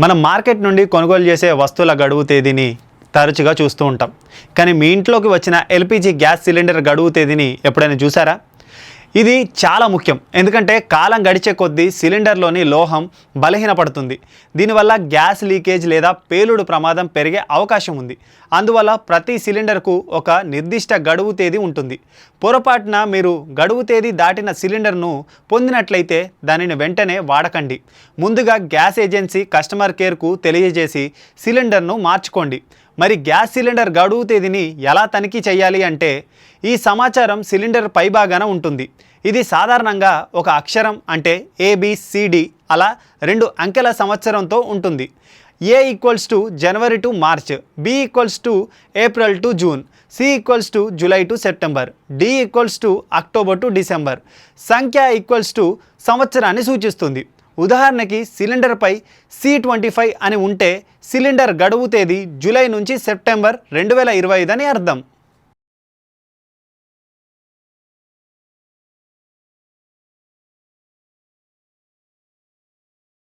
మనం మార్కెట్ నుండి కొనుగోలు చేసే వస్తువుల గడువు తేదీని తరచుగా చూస్తూ ఉంటాం. కానీ మీ ఇంట్లోకి వచ్చిన ఎల్పిజి గ్యాస్ సిలిండర్ గడువు తేదీని ఎప్పుడైనా చూసారా? ఇది చాలా ముఖ్యం. ఎందుకంటే కాలం గడిచే కొద్దీ సిలిండర్లోని లోహం బలహీనపడుతుంది. దీనివల్ల గ్యాస్ లీకేజ్ లేదా పేలుడు ప్రమాదం పెరిగే అవకాశం ఉంది. అందువల్ల ప్రతి సిలిండర్కు ఒక నిర్దిష్ట గడువు తేదీ ఉంటుంది. పొరపాటున మీరు గడువు తేదీ దాటిన సిలిండర్ను పొందినట్లయితే దానిని వెంటనే వాడకండి. ముందుగా గ్యాస్ ఏజెన్సీ కస్టమర్ కేర్కు తెలియజేసి సిలిండర్ను మార్చుకోండి. మరి గ్యాస్ సిలిండర్ గడువు తేదీని ఎలా తనిఖీ చేయాలి అంటే ఈ సమాచారం సిలిండర్ పైభాగాన ఉంటుంది. ఇది సాధారణంగా ఒక అక్షరం అంటే ఏబిసిడి అలా రెండు అంకెల సంవత్సరంతో ఉంటుంది. A equals to January to March B equals to April to June C equals to July to September D equals to October to December సంఖ్య ఈక్వల్స్ టు సంవత్సరాన్ని సూచిస్తుంది. ఉదాహరణకి సిలిండర్పై సి ట్వంటీ ఫైవ్ అని ఉంటే సిలిండర్ గడువు తేదీ జూలై నుంచి September రెండు వేల ఇరవై ఐదు అని అర్థం.